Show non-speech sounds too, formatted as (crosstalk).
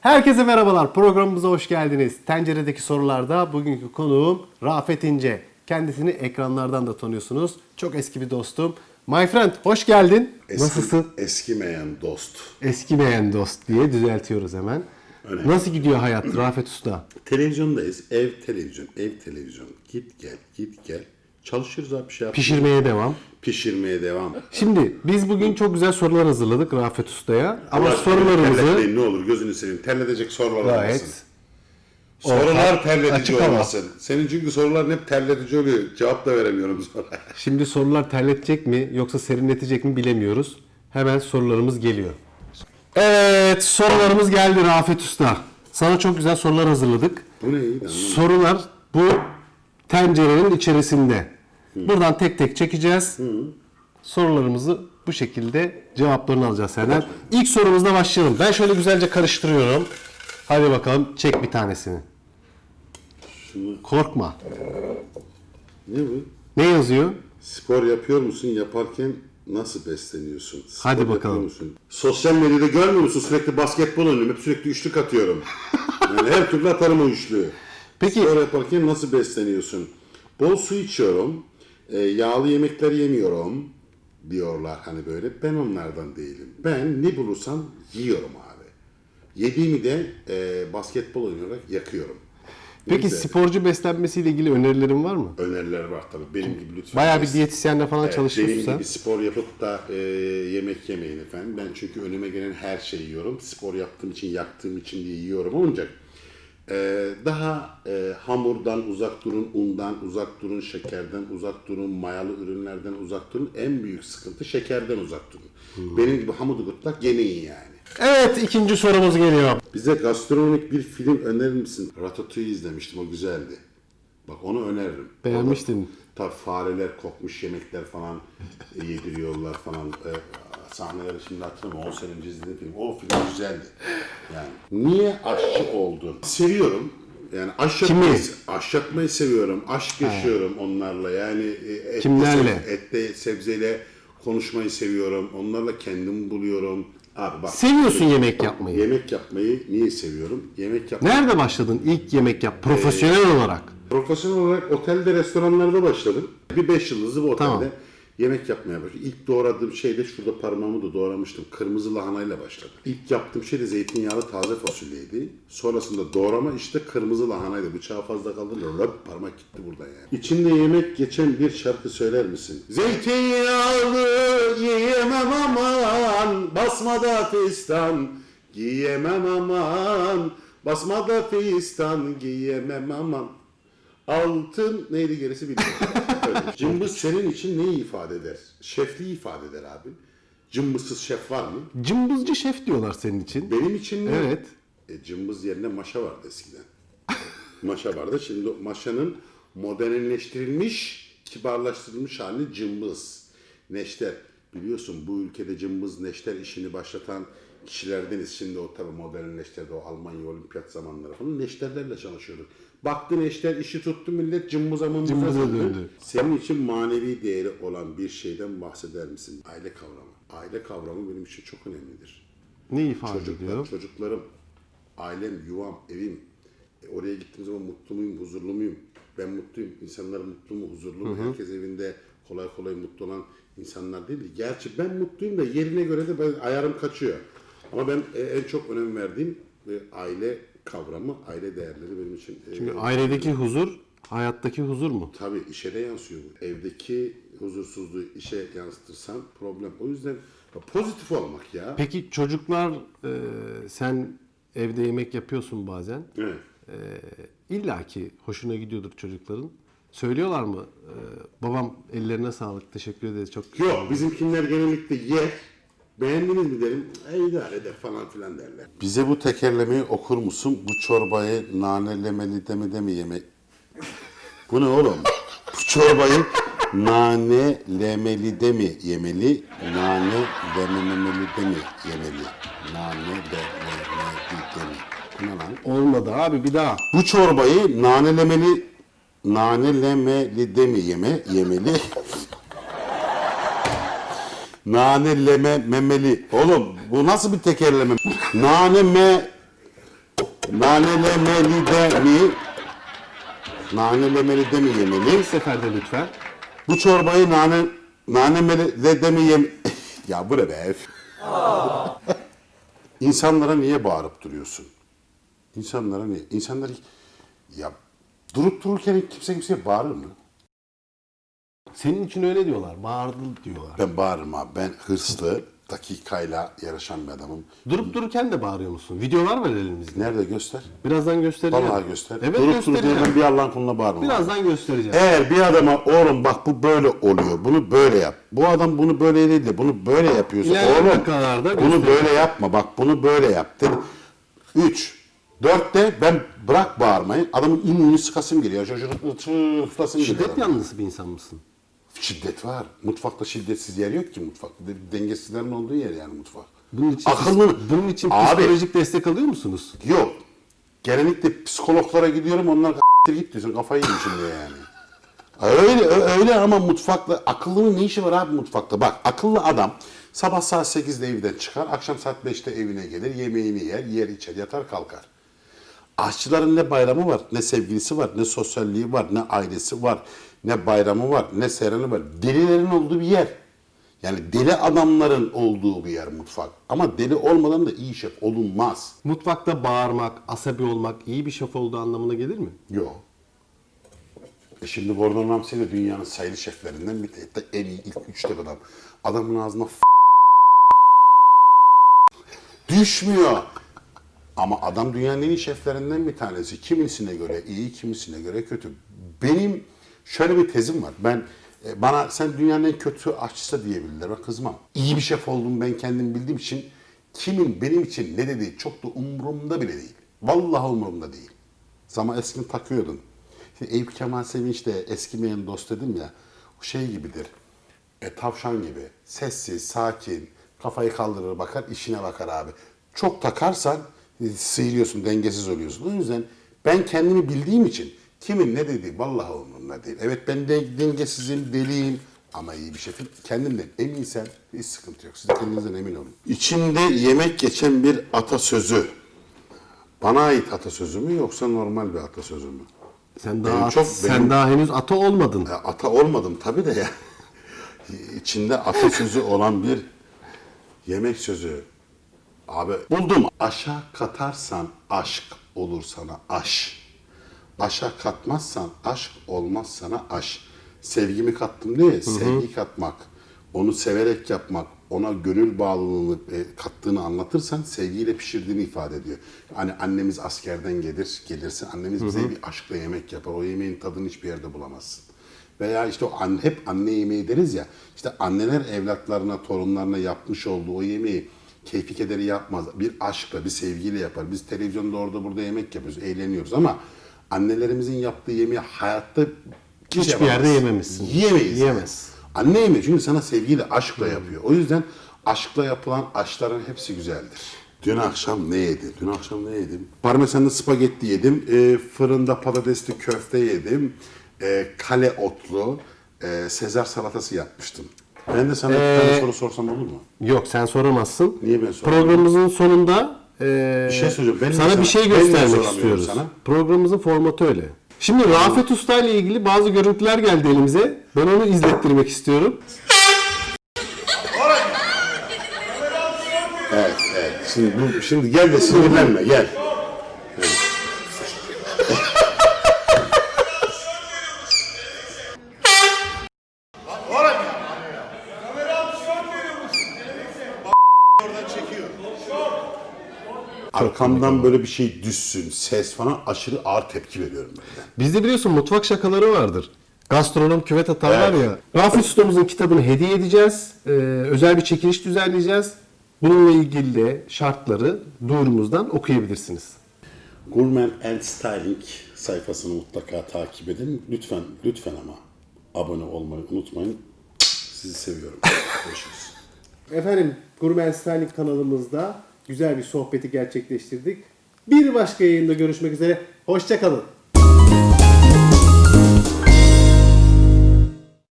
Herkese merhabalar. Programımıza hoş geldiniz. Tenceredeki sorularda bugünkü konuğum Rafet İnce. Kendisini ekranlardan da tanıyorsunuz. Çok eski bir dostum. My friend, hoş geldin. Eski, Nasılsın? Eskimeyen dost. Eskimeyen dost diye düzeltiyoruz hemen. Öyle. Nasıl gidiyor hayat Rafet Usta? Televizyondayız. Ev televizyon, ev televizyon. Git gel, git gel. Çalışıyoruz abi bir şey yap. Pişirmeye devam. Pişirmeye devam. Şimdi biz bugün çok güzel sorular hazırladık Rafet Usta'ya. Ama Allah sorularımızı terletmeyin, ne olur gözünü seveyim. Terletecek sorular gayet olmasın. Sorular orta, terletici açık hava. olmasın. Senin çünkü soruların hep terletici oluyor. Cevap da veremiyorum sonra. (laughs) Şimdi sorular terletecek mi yoksa serinletecek mi bilemiyoruz. Hemen sorularımız geliyor. Evet sorularımız geldi Rafet Usta. Sana çok güzel sorular hazırladık. Bu ne iyi? Anlamadım. Sorular bu tencerenin içerisinde. Buradan tek tek çekeceğiz. Sorularımızı bu şekilde cevaplarını alacağız senden. İlk sorumuzla başlayalım. Ben şöyle güzelce karıştırıyorum. Hadi bakalım çek bir tanesini. Şunu, Korkma. ne bu? Ne yazıyor? Spor yapıyor musun? Yaparken nasıl besleniyorsun? Spor Hadi bakalım. Musun? Sosyal medyada görmüyor musun? Sürekli basketbol oynuyorum. Hep sürekli üçlük atıyorum. (laughs) Yani her türlü atarım o üçlüğü. Peki- Spor yaparken nasıl besleniyorsun? Bol su içiyorum. e, yağlı yemekler yemiyorum diyorlar hani böyle. Ben onlardan değilim. Ben ne bulursam yiyorum abi. Yediğimi de e, basketbol oynayarak yakıyorum. Peki güzel. sporcu beslenmesiyle ilgili önerilerin var mı? öneriler var tabii. Benim gibi lütfen. Bayağı bir diyetisyenle falan Evet, çalışmışsın. Benim gibi spor yapıp da e, yemek yemeyin efendim. Ben çünkü önüme gelen her şeyi yiyorum. Spor yaptığım için, yaktığım için diye yiyorum. Ancak daha e, hamurdan uzak durun, undan uzak durun, şekerden uzak durun, mayalı ürünlerden uzak durun. En büyük sıkıntı şekerden uzak durun. Hmm. Benim gibi hamudu gırtlak yemeyin yani. Evet ikinci sorumuz geliyor. Bize gastronomik bir film önerir misin? Ratatouille izlemiştim, o güzeldi. Bak onu öneririm. Beğenmiştin. Tabii fareler, kokmuş yemekler falan e, yediriyorlar falan. E, sahneleri şimdi hatırlamıyorum. 10 sene önce izlediğim film. O film güzeldi. Yani niye aşçı oldun? Seviyorum. Yani aşk yapmayı, Kimi? aşk yapmayı seviyorum. Aşk yaşıyorum onlarla. Yani e, ette, Kimlerle? ette, sebzeyle konuşmayı seviyorum. Onlarla kendimi buluyorum. Abi bak. Seviyorsun yemek yapmayı. Yemek yapmayı niye seviyorum? Yemek yapmayı. Nerede başladın ilk yemek yap profesyonel olarak? Profesyonel olarak otelde, restoranlarda başladım. Bir beş yıldızlı bir otelde Tamam. Yemek yapmaya başladım. İlk doğradığım şey de şurada parmağımı da doğramıştım. Kırmızı lahanayla başladım. İlk yaptığım şey de zeytinyağlı taze fasulyeydi. Sonrasında doğrama işte kırmızı lahanaydı. Bıçağı fazla kaldırınca röp parmak gitti buradan yani. İçinde yemek geçen bir şarkı söyler misin? Zeytinyağlı yiyemem aman, basmada fistan giyemem aman, basmada fistan giyemem aman. Altın neydi gerisi bilmiyorum. (laughs) Öyle. Cımbız senin için neyi ifade eder? Şefliği ifade eder abi. Cımbızsız şef var mı? Cımbızcı şef diyorlar senin için. Benim için ne? Evet. E, cımbız yerine maşa vardı eskiden. (laughs) maşa vardı. Şimdi maşanın modernleştirilmiş, kibarlaştırılmış hali cımbız. Neşter. Biliyorsun bu ülkede cımbız neşter işini başlatan kişilerdeniz. Şimdi o tabi modernleştirdi o Almanya olimpiyat zamanları falan neşterlerle çalışıyorduk. Baktı neşter işi tuttu millet cımbıza mımbıza Cımbıza döndü. döndü. Senin için manevi değeri olan bir şeyden bahseder misin? Aile kavramı. Aile kavramı benim için çok önemlidir. Ne ifade Çocuklar, ediyor? çocuklarım, ailem, yuvam, evim. E, oraya gittiğim zaman mutlu muyum, huzurlu muyum? Ben mutluyum. İnsanlar mutlu mu, huzurlu mu? Herkes evinde kolay kolay mutlu olan insanlar değil. Gerçi ben mutluyum da yerine göre de ben, ayarım kaçıyor. Ama ben e, en çok önem verdiğim e, aile kavramı, aile değerleri benim için. e, Çünkü ailedeki huzur hayattaki huzur mu? Tabii işe de yansıyor bu. Evdeki huzursuzluğu işe yansıtırsan problem. O yüzden pozitif olmak ya. Peki çocuklar e, sen evde yemek yapıyorsun bazen. Evet. E, İlla ki hoşuna gidiyordur çocukların. Söylüyorlar mı? E, babam ellerine sağlık teşekkür ederiz çok. Yok bizimkiler genellikle yer. Beğendiniz mi derim. E, idare eder falan filan derler. Bize bu tekerlemeyi okur musun? Bu çorbayı nanelemeli de mi de mi yemek? Bu ne oğlum? Bu çorbayı nane lemeli de mi yemeli? Nane lememeli de mi yemeli? Nane lemeli de mi? Bu ne lan? Olmadı abi bir daha. Bu çorbayı nanelemeli nanelemeli de mi yeme yemeli? Naneleme memeli. Oğlum bu nasıl bir tekerleme? Nane me Nanelemeli de mi? Nanelemeli de mi yemeli? Bir seferde lütfen. Bu çorbayı nane nanemeli de, de mi yem... (laughs) ya bu ne be? (laughs) İnsanlara niye bağırıp duruyorsun? İnsanlara niye? İnsanlar ya durup dururken kimse kimseye bağırır mı? Senin için öyle diyorlar. Bağırdı diyorlar. Ben bağırırım abi. Ben hırslı, dakikayla yarışan bir adamım. Durup dururken de bağırıyor musun? Videolar var elimizde. Nerede göster? Birazdan göstereceğim. Vallahi göster. Evet Durup dururken göstereceğim. ben bir Allah'ın kuluna bağırmam. Birazdan göstereceğim. Eğer bir adama oğlum bak bu böyle oluyor. Bunu böyle yap. Bu adam bunu böyle değil de bunu böyle yapıyorsa İlerleyen oğlum dakikalarda bunu göstereceğim. böyle yapma. Bak bunu böyle yap dedi. Üç. Dörtte ben bırak bağırmayı. Adamın ümüğünü sıkasım geliyor. Geliyor. Şiddet yanlısı bir insan mısın? Şiddet var. Mutfakta şiddetsiz yer yok ki mutfakta. Dengesizlerin olduğu yer yani mutfak. Bunun için, Akıllı. bunun için Abi, psikolojik destek alıyor musunuz? Yok. Genellikle psikologlara gidiyorum onlar git diyorsun kafayı yemişim diyor yani. Öyle öyle ama mutfakta akıllının ne işi var abi mutfakta? Bak akıllı adam sabah saat 8'de evden çıkar, akşam saat 5'te evine gelir, yemeğini yer, yer içer, yatar kalkar. Aşçıların ne bayramı var, ne sevgilisi var, ne sosyalliği var, ne ailesi var, ne bayramı var, ne seyreni var. Delilerin olduğu bir yer. Yani deli adamların olduğu bir yer mutfak. Ama deli olmadan da iyi şef olunmaz. Mutfakta bağırmak, asabi olmak iyi bir şef olduğu anlamına gelir mi? Yok. E şimdi Gordon Ramsay de dünyanın sayılı şeflerinden bir hatta en iyi ilk üçte adam. Adamın ağzına düşmüyor. Ama adam dünyanın en iyi şeflerinden bir tanesi. Kimisine göre iyi, kimisine göre kötü. Benim şöyle bir tezim var. Ben e, bana sen dünyanın en kötü aşçısı diyebilirler. Ben kızmam. İyi bir şef olduğumu ben kendim bildiğim için kimin benim için ne dediği çok da umurumda bile değil. Vallahi umurumda değil. Zaman eskiden takıyordun. Şimdi Eyüp Kemal Sevinç de eskimeyen dost dedim ya. Şey gibidir. E, tavşan gibi. Sessiz, sakin, kafayı kaldırır bakar, işine bakar abi. Çok takarsan sıyırıyorsun, dengesiz oluyorsun. O yüzden ben kendimi bildiğim için kimin ne dediği vallahi umurumda değil. Evet ben de dengesizim, deliyim ama iyi bir şefim. Kendimden eminsem hiç sıkıntı yok. Siz de kendinizden emin olun. İçinde yemek geçen bir atasözü. Bana ait atasözü mü yoksa normal bir atasözü mü? Sen daha at- çok- sen benim- daha henüz ata olmadın. Ya ata olmadım tabii de ya. (laughs) İçinde atasözü olan bir yemek sözü. Abi buldum. Aşa katarsan aşk olur sana aş. Aşa katmazsan aşk olmaz sana aş. Sevgimi kattım diye sevgi katmak, onu severek yapmak, ona gönül bağlılığını e, kattığını anlatırsan sevgiyle pişirdiğini ifade ediyor. Hani annemiz askerden gelir, gelirse annemiz bize bir aşkla yemek yapar. O yemeğin tadını hiçbir yerde bulamazsın. Veya işte o an, hep anne yemeği deriz ya. İşte anneler evlatlarına, torunlarına yapmış olduğu o yemeği keyfi kederi yapmaz. Bir aşkla, bir sevgiyle yapar. Biz televizyonda orada burada yemek yapıyoruz, eğleniyoruz ama annelerimizin yaptığı yemeği hayatta kimse Hiçbir yerde yememişsin. Yiyemeyiz. Yiyemez. Anne yemeği çünkü sana sevgiyle, aşkla yapıyor. O yüzden aşkla yapılan aşların hepsi güzeldir. Dün akşam ne yedim? Dün akşam ne yedim? Parmesanlı spagetti yedim. E, fırında patatesli köfte yedim. E, kale otlu. E, Sezar salatası yapmıştım. Ben de sana bir tane soru sorsam olur mu? Yok sen soramazsın. Niye ben soramam? Programımızın sonunda e, Bir şey söyleyeceğim. Ben sana sana- bir şey göstermek soramıyorum istiyoruz. sana. Programımızın formatı öyle. Şimdi Rafet Usta ile ilgili bazı görüntüler geldi elimize. Ben onu izlettirmek istiyorum. Evet, evet. Şimdi, bu, şimdi gel de sinirlenme, gel. Arkamdan böyle bir şey düşsün, ses falan aşırı ağır tepki veriyorum ben. Bizde biliyorsun mutfak şakaları vardır. Gastronom küvet atarlar Evet. ya. Rafet Usta'mızın kitabını hediye edeceğiz. Ee, özel bir çekiliş düzenleyeceğiz. Bununla ilgili de şartları duyurumuzdan okuyabilirsiniz. Gourmet and Styling sayfasını mutlaka takip edin. Lütfen, lütfen ama abone olmayı unutmayın. Sizi seviyorum. (laughs) Görüşürüz. Efendim Gourmet Styling kanalımızda güzel bir sohbeti gerçekleştirdik. Bir başka yayında görüşmek üzere. Hoşçakalın.